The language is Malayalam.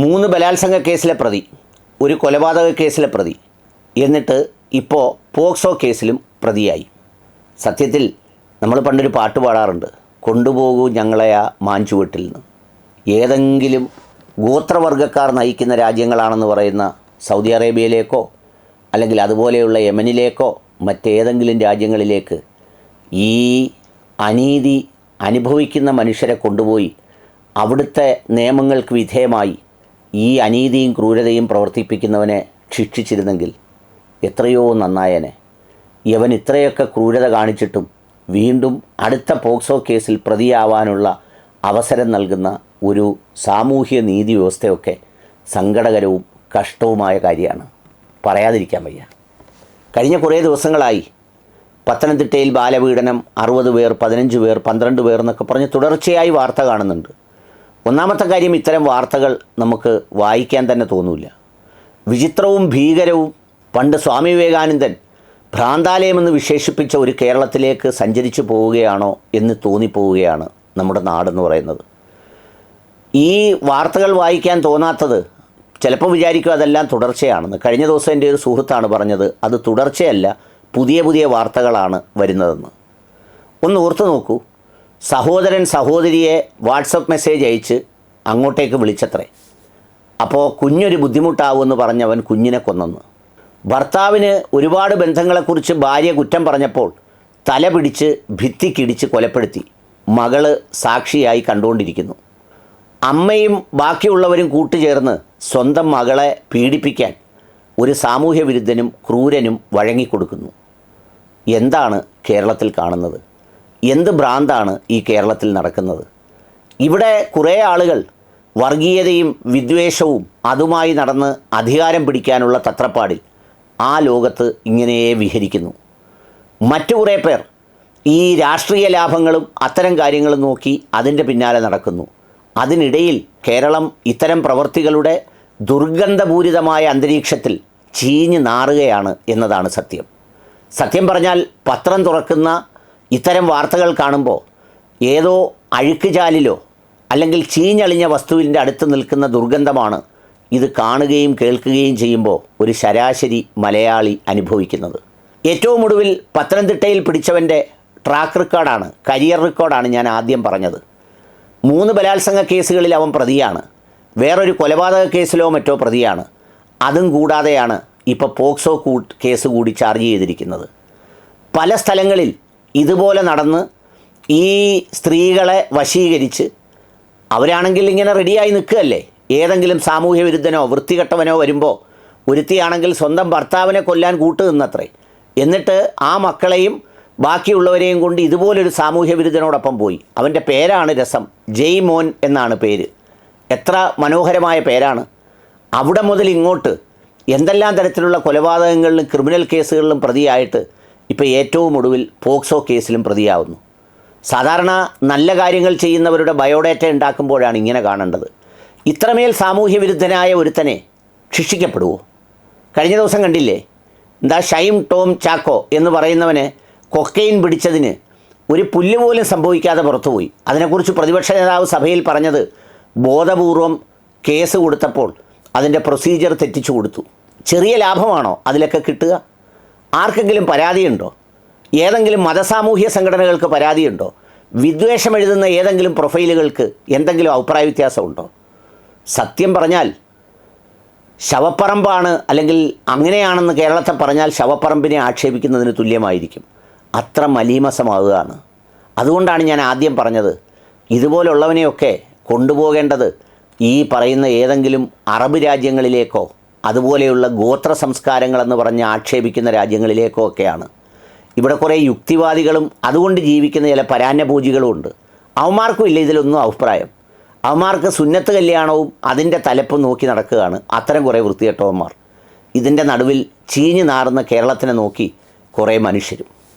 മൂന്ന് ബലാത്സംഗ കേസിലെ പ്രതി ഒരു കൊലപാതക കേസിലെ പ്രതി എന്നിട്ട് ഇപ്പോൾ പോക്സോ കേസിലും പ്രതിയായി. സത്യത്തിൽ നമ്മൾ പണ്ടൊരു പാട്ട് പാടാറുണ്ട് കൊണ്ടുപോകൂ ഞങ്ങളെ ആ മാഞ്ചുവെട്ടിൽ നിന്ന്. ഏതെങ്കിലും ഗോത്രവർഗക്കാർ നയിക്കുന്ന രാജ്യങ്ങളാണെന്ന് പറയുന്ന സൗദി അറേബ്യയിലേക്കോ അല്ലെങ്കിൽ അതുപോലെയുള്ള യമനിലേക്കോ മറ്റേതെങ്കിലും രാജ്യങ്ങളിലേക്ക് ഈ അനീതി അനുഭവിക്കുന്ന മനുഷ്യരെ കൊണ്ടുപോയി അവിടുത്തെ നിയമങ്ങൾക്ക് വിധേയമായി ഈ അനീതിയും ക്രൂരതയും പ്രവർത്തിപ്പിക്കുന്നവനെ ശിക്ഷിച്ചിരുന്നെങ്കിൽ എത്രയോ നന്നായനെ. ഇവൻ ഇത്രയൊക്കെ ക്രൂരത കാണിച്ചിട്ടും വീണ്ടും അടുത്ത പോക്സോ കേസിൽ പ്രതിയാവാനുള്ള അവസരം നൽകുന്ന ഒരു സാമൂഹ്യ നീതി വ്യവസ്ഥയൊക്കെ സങ്കടകരവും കഷ്ടവുമായ കാര്യമാണ്. പറയാതിരിക്കാൻ വയ്യ. കഴിഞ്ഞ കുറേ ദിവസങ്ങളായി പത്തനംതിട്ടയിൽ ബാലപീഡനം അറുപത് പേർ പതിനഞ്ച് പേർ പന്ത്രണ്ട് പേർ എന്നൊക്കെ പറഞ്ഞ് തുടർച്ചയായി വാർത്ത കാണുന്നുണ്ട്. ഒന്നാമത്തെ കാര്യം ഇത്തരം വാർത്തകൾ നമുക്ക് വായിക്കാൻ തന്നെ തോന്നില്ല. വിചിത്രവും ഭീകരവും പണ്ട് സ്വാമി വിവേകാനന്ദൻ ഭ്രാന്താലയമെന്ന് വിശേഷിപ്പിച്ച ഒരു കേരളത്തിലേക്ക് സഞ്ചരിച്ചു പോവുകയാണോ എന്ന് തോന്നിപ്പോവുകയാണ് നമ്മുടെ നാടെന്ന് പറയുന്നത്. ഈ വാർത്തകൾ വായിക്കാൻ തോന്നാത്തത് ചിലപ്പോൾ വിചാരിക്കും അതെല്ലാം തുടർച്ചയാണെന്ന്. കഴിഞ്ഞ ദിവസം എന്റെ ഒരു സുഹൃത്താണ് പറഞ്ഞത് അത് തുടർച്ചയല്ല പുതിയ പുതിയ വാർത്തകളാണ് വരുന്നതെന്ന്. ഒന്ന് ഓർത്തു നോക്കൂ. സഹോദരൻ സഹോദരിയെ വാട്സപ്പ് മെസ്സേജ് അയച്ച് അങ്ങോട്ടേക്ക് വിളിച്ചത്രേ. അപ്പോൾ കുഞ്ഞൊരു ബുദ്ധിമുട്ടാവുമെന്ന് പറഞ്ഞവൻ കുഞ്ഞിനെ കൊന്നെന്ന്. ഭർത്താവിന് ഒരുപാട് ബന്ധങ്ങളെക്കുറിച്ച് ഭാര്യ കുറ്റം പറഞ്ഞപ്പോൾ തല പിടിച്ച് ഭിത്തിക്കിടിച്ച് കൊലപ്പെടുത്തി. മകൾ സാക്ഷിയായി കണ്ടുകൊണ്ടിരിക്കുന്നു. അമ്മയും ബാക്കിയുള്ളവരും കൂട്ടുചേർന്ന് സ്വന്തം മകളെ പീഡിപ്പിക്കാൻ ഒരു സാമൂഹ്യ വിരുദ്ധനും ക്രൂരനും വഴങ്ങിക്കൊടുക്കുന്നു. എന്താണ് കേരളത്തിൽ കാണുന്നത്? എന്ത് ഭ്രാന്താണ് ഈ കേരളത്തിൽ നടക്കുന്നത്? ഇവിടെ കുറേ ആളുകൾ വർഗീയതയും വിദ്വേഷവും അതുമായി നടന്ന് അധികാരം പിടിക്കാനുള്ള തത്രപ്പാടിൽ ആ ലോകത്ത് ഇങ്ങനെയേ വിഹരിക്കുന്നു. മറ്റു കുറേ പേർ ഈ രാഷ്ട്രീയ ലാഭങ്ങളും അത്തരം കാര്യങ്ങളും നോക്കി അതിന്റെ പിന്നാലെ നടക്കുന്നു. അതിനിടയിൽ കേരളം ഇത്തരം പ്രവൃത്തികളുടെ ദുർഗന്ധപൂരിതമായ അന്തരീക്ഷത്തിൽ ചീഞ്ഞ് നാറുകയാണ് എന്നതാണ് സത്യം. സത്യം പറഞ്ഞാൽ പത്രം തുറക്കുന്ന ഇത്തരം വാർത്തകൾ കാണുമ്പോൾ ഏതോ അഴുക്കുചാലിലോ അല്ലെങ്കിൽ ചീഞ്ഞളിഞ്ഞ വസ്തുവിന്റെ അടുത്ത് നിൽക്കുന്ന ദുർഗന്ധമാണ് ഇത് കാണുകയും കേൾക്കുകയും ചെയ്യുമ്പോൾ ഒരു ശരാശരി മലയാളി അനുഭവിക്കുന്നത്. ഏറ്റവും ഒടുവിൽ പത്തനംതിട്ടയിൽ പിടിച്ചവന്റെ ട്രാക്ക് റെക്കോർഡാണ് കരിയർ റെക്കോർഡാണ് ഞാൻ ആദ്യം പറഞ്ഞത്. മൂന്ന് ബലാത്സംഗ കേസുകളിൽ അവൻ പ്രതിയാണ്. വേറൊരു കൊലപാതക കേസിലോ മറ്റോ പ്രതിയാണ്. അതും കൂടാതെയാണ് ഇപ്പോൾ പോക്സോ കേസ് കൂടി ചാർജ് ചെയ്തിരിക്കുന്നത്. പല സ്ഥലങ്ങളിൽ ഇതുപോലെ നടന്ന് ഈ സ്ത്രീകളെ വശീകരിച്ച് അവരാണെങ്കിൽ ഇങ്ങനെ റെഡിയായി നിൽക്കുകയല്ലേ? ഏതെങ്കിലും സാമൂഹ്യ വിരുദ്ധനോ വൃത്തികെട്ടവനോ വരുമ്പോൾ ഒരുത്തിയാണെങ്കിൽ സ്വന്തം ഭർത്താവിനെ കൊല്ലാൻ കൂട്ടു നിന്നത്രേ. എന്നിട്ട് ആ മക്കളെയും ബാക്കിയുള്ളവരെയും കൊണ്ട് ഇതുപോലൊരു സാമൂഹ്യ വിരുദ്ധനോടൊപ്പം പോയി. അവന്റെ പേരാണ് രസം. ജയ് മോൻ എന്നാണ് പേര്. എത്ര മനോഹരമായ പേരാണ്. അവിടെ മുതൽ ഇങ്ങോട്ട് എന്തെല്ലാം തരത്തിലുള്ള കൊലപാതകങ്ങളിലും ക്രിമിനൽ കേസുകളിലും പ്രതിയായിട്ട് ഇപ്പോൾ ഏറ്റവും ഒടുവിൽ പോക്സോ കേസിലും പ്രതിയാവുന്നു. സാധാരണ നല്ല കാര്യങ്ങൾ ചെയ്യുന്നവരുടെ ബയോഡേറ്റ ഉണ്ടാക്കുമ്പോഴാണ് ഇങ്ങനെ കാണേണ്ടത്. ഇത്രമേൽ സാമൂഹ്യ വിരുദ്ധനായ ഒരുത്തനെ ശിക്ഷിക്കപ്പെടുമോ കഴിഞ്ഞ ദിവസം കണ്ടില്ലേ? എന്താ ഷൈം ടോം ചാക്കോ എന്ന് പറയുന്നവന് കൊക്കൈൻ പിടിച്ചതിന് ഒരു പുല്ല് പോലും സംഭവിക്കാതെ പുറത്തുപോയി. അതിനെക്കുറിച്ച് പ്രതിപക്ഷ നേതാവ് സഭയിൽ പറഞ്ഞത് ബോധപൂർവം കേസ് കൊടുത്തപ്പോൾ അതിന്റെ പ്രൊസീജിയർ തെറ്റിച്ചു കൊടുത്തു. ചെറിയ ലാഭമാണോ അതിലൊക്കെ കിട്ടുക? ആർക്കെങ്കിലും പരാതിയുണ്ടോ? ഏതെങ്കിലും മതസാമൂഹ്യ സംഘടനകൾക്ക് പരാതിയുണ്ടോ? വിദ്വേഷം എഴുതുന്ന ഏതെങ്കിലും പ്രൊഫൈലുകൾക്ക് എന്തെങ്കിലും അഭിപ്രായ വ്യത്യാസമുണ്ടോ? സത്യം പറഞ്ഞാൽ ശവപ്പറമ്പാണ് അല്ലെങ്കിൽ അങ്ങനെയാണെന്ന് കേരളത്തെ പറഞ്ഞാൽ ശവപ്പറമ്പിനെ ആക്ഷേപിക്കുന്നതിന് തുല്യമായിരിക്കും. അത്ര മലീമസമാവുകയാണ്. അതുകൊണ്ടാണ് ഞാൻ ആദ്യം പറഞ്ഞത് ഇതുപോലുള്ളവനെയൊക്കെ കൊണ്ടുപോകേണ്ടത് ഈ പറയുന്ന ഏതെങ്കിലും അറബ് രാജ്യങ്ങളിലേക്കോ അതുപോലെയുള്ള ഗോത്ര സംസ്കാരങ്ങളെന്ന് പറഞ്ഞ് ആക്ഷേപിക്കുന്ന രാജ്യങ്ങളിലേക്കൊക്കെയാണ്. ഇവിടെ കുറേ യുക്തിവാദികളും അതുകൊണ്ട് ജീവിക്കുന്ന ചില പരാന്നപൂജികളും ഉണ്ട്. അവന്മാർക്കും ഇല്ല ഇതിലൊന്നും അഭിപ്രായം. അവന്മാർക്ക് സുന്നത്ത് കല്യാണവും അതിന്റെ തലപ്പും നോക്കി നടക്കുകയാണ് അത്തരം കുറേ വൃത്തികെട്ടവന്മാർ. ഇതിന്റെ നടുവിൽ ചീഞ്ഞു നാറുന്ന കേരളത്തിനെ നോക്കി കുറേ മനുഷ്യരും.